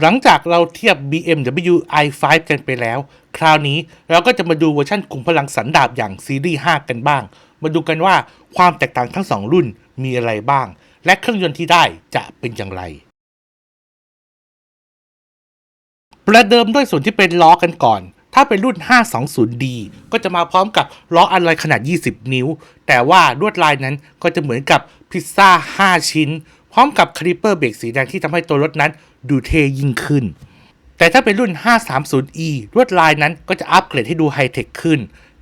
หลังจากเราเทียบ BMW i5 กันไปแล้ว คราวนี้เราก็จะมาดูเวอร์ชันกลุ่มพลังสันดาบอย่างซีรีส์ 5 กันบ้าง มาดูกันว่าความแตกต่างทั้ง 2 รุ่นมีอะไรบ้าง และเครื่องยนต์ที่ได้จะเป็นอย่างไร ประเดิมด้วยส่วนที่เป็นล้อกันก่อน ถ้าเป็นรุ่น 520D ก็จะมาพร้อมกับล้ออะลอยขนาด 20 นิ้ว แต่ว่าลวดลายนั้นก็จะเหมือนกับพิซซ่า 5 ชิ้น พร้อมกับคลิปเปอร์เบรกสีแดงที่ทำให้ตัวรถนั้นดูเท่ยิ่งขึ้น แต่ถ้าเป็นรุ่น 530e ลวดลายนั้นก็จะอัปเกรดให้ดูไฮเทคขึ้น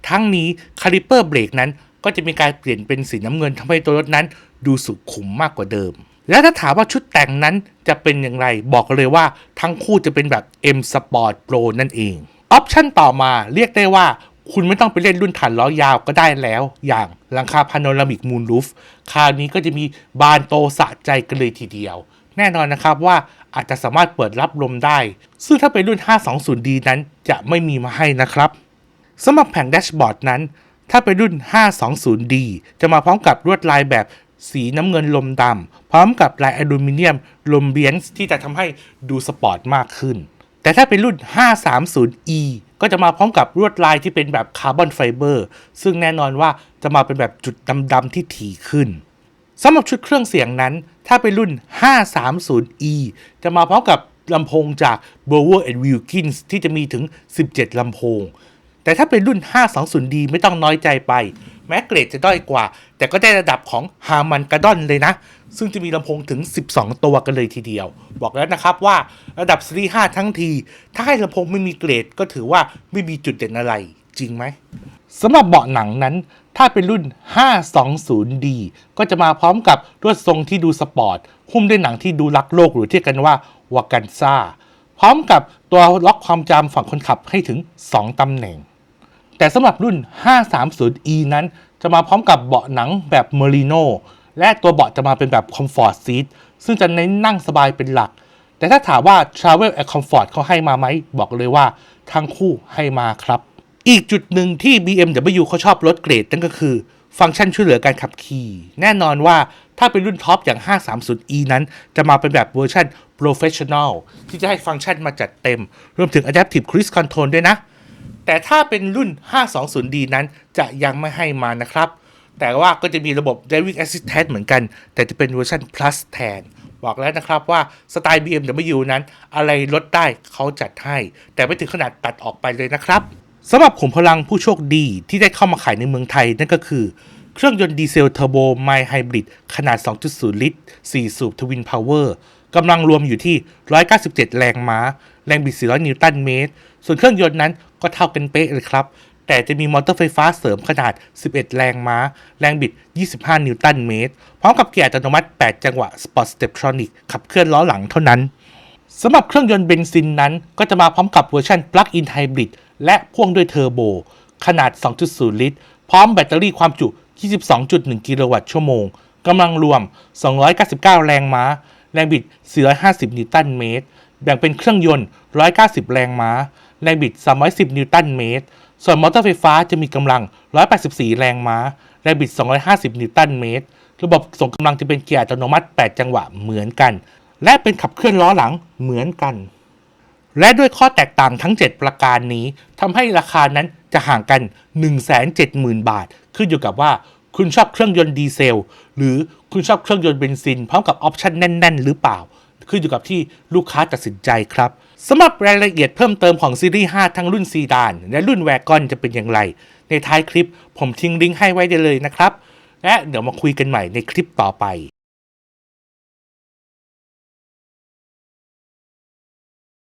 ทั้งนี้คลิปเปอร์เบรกนั้นก็จะมีการเปลี่ยนเป็นสีน้ำเงินทำให้ตัวรถนั้นดูสุขุมมากกว่าเดิม และถ้าถามว่าชุดแต่งนั้นจะเป็นอย่างไร บอกเลยว่าทั้งคู่จะเป็นแบบ M Sport Pro นั่นเอง ออปชั่นต่อมาเรียกได้ว่า คุณไม่ต้องไปเล่นรุ่นฐานล้อยาวก็ได้แล้ว อย่างหลังคาพาโนรามิกมูนรูฟคราวนี้ก็จะมีบานโตสะใจกันเลยทีเดียว แน่นอนนะครับว่าอาจจะสามารถเปิดรับลมได้ ซึ่งถ้าเป็นรุ่น 520D นั้นจะไม่มีมาให้นะครับสำหรับแผงแดชบอร์ดนั้น ถ้าเป็นรุ่น 520D จะมาพร้อมกับลวดลายแบบสีน้ำเงินลมดำพร้อมกับลายอลูมิเนียมลมเบียนที่จะทำให้ดูสปอร์ตมากขึ้น แต่ถ้าเป็นรุ่น 530E ก็จะมาพร้อมกับลวดลายที่เป็นแบบคาร์บอนไฟเบอร์ซึ่งแน่นอนว่าจะมาเป็นแบบจุดดำๆที่ถี่ขึ้นสำหรับชุดเครื่องเสียงนั้น ถ้าเป็นรุ่น 530e จะมาพร้อมกับลำโพงจาก b o w e r Wilkins ที่จะมีถึง 17 ลำโพง แต่ถ้าเป็นรุ่น 520d ไม่ต้องน้อยใจไป แม้เกรดจะด้อยกว่า แต่ก็ได้ระดับของ Harman Kardon เลยนะ ซึ่งจะมีลำโพงถึง 12 ตัวกันเลยทีเดียว บอกแล้วนะครับว่าระดับซีรีส์5ทั้งที ถ้าให้ลำโพงไม่มีเกรดก็ถือว่าไม่มีจุดเด่นอะไร จริงไหมสำหรับเบาะหนังนั้น ถ้าเป็นรุ่น 520D ก็จะมาพร้อมกับลวดทรงที่ดูสปอร์ตหุ้มด้วยหนังที่ดูรักโลกหรือที่กันว่าวากันซ่าพร้อมกับตัวล็อกความจำฝั่งคนขับให้ถึง 2ตำแหน่ง แต่สำหรับรุ่น 530e นั้น จะมาพร้อมกับเบาะหนังแบบ Merino และตัวเบาะจะมาเป็นแบบ Comfort Seat ซึ่งจะเน้นนั่งสบายเป็นหลัก แต่ถ้าถามว่า Travel and Comfort เขาให้มาไหม บอกเลยว่าทั้งคู่ให้มาครับ อีกจุดหนึ่งที่ BMW เขาชอบลดเกรดนั่นก็คือ ฟังก์ชันช่วยเหลือการขับขี่ แน่นอนว่าถ้าเป็นรุ่นท็อปอย่าง 530e นั้น จะมาเป็นแบบเวอร์ชัน Professional ที่จะให้ฟังก์ชันมาจัดเต็ม รวมถึง Adaptive Cruise Control ด้วยนะ แต่ถ้าเป็นรุ่น 520D นั้นจะยังไม่ให้มานะครับ แต่ว่าก็จะมีระบบ Driving Assistant เหมือนกัน แต่จะเป็นเวอร์ชัน Plus แทน บอกแล้วนะครับว่าสไตล์ BMW นั้น อะไรลดได้เขาจัดให้ แต่ไม่ถึงขนาดตัดออกไปเลยนะครับสำหรับขุมพลังผู้โชคดีที่ได้เข้ามาขายในเมืองไทย นั่นก็คือเครื่องยนต์ดีเซลเทอร์โบไมล์ไฮบริดขนาด 2.0 ลิตร 4 สูบทวินพาวเวอร์ กำลังรวมอยู่ที่ 197 แรงม้า แรงบิด 400 นิวตันเมตร ส่วนเครื่องยนต์นั้นก็เท่ากันเป๊ะเลยครับ แต่จะมีมอเตอร์ไฟฟ้าเสริมขนาด 11 แรงม้า แรงบิด 25 นิวตันเมตร พร้อมกับเกียร์อัตโนมัติ 8 จังหวะ Sport Steptronic ขับเคลื่อนล้อหลังเท่านั้นสำหรับเครื่องยนต์เบนซินนั้น ก็จะมาพร้อมกับเวอร์ชัน Plug-in Hybrid และพ่วงด้วยเทอร์โบ ขนาด 2.0 ลิตร พร้อมแบตเตอรี่ความจุ 22.1 กิโลวัตต์ชั่วโมงกำลังรวม 299 แรงม้า แรงบิด 450 นิวตันเมตร แบ่งเป็นเครื่องยนต์ 190 แรงม้า แรงบิด 310 นิวตันเมตร ส่วนมอเตอร์ไฟฟ้าจะมีกำลัง 184 แรงม้า แรงบิด 250 นิวตันเมตร ระบบส่งกำลังจะเป็นเกียร์อัตโนมัติ 8 จังหวะเหมือนกัน และเป็นขับเคลื่อนล้อหลังเหมือนกัน และด้วยข้อแตกต่างทั้ง 7 ประการนี้ทำให้ราคานั้นจะห่างกัน 170,000 บาท ขึ้นอยู่กับว่า คุณชอบเครื่องยนต์ดีเซล หรือคุณชอบเครื่องยนต์เบนซิน พร้อมกับออปชันแน่น ๆ หรือเปล่า ขึ้นอยู่กับที่ลูกค้าตัดสินใจครับสำหรับรายละเอียดเพิ่มเติมของซีรีส์ 5 ทั้งรุ่นซีดาน และรุ่นแวกอนจะเป็นอย่างไร ในท้ายคลิปผมทิ้งลิงก์ให้ไว้ได้เลยนะครับ และเดี๋ยวมาคุยกันใหม่ในคลิปต่อไป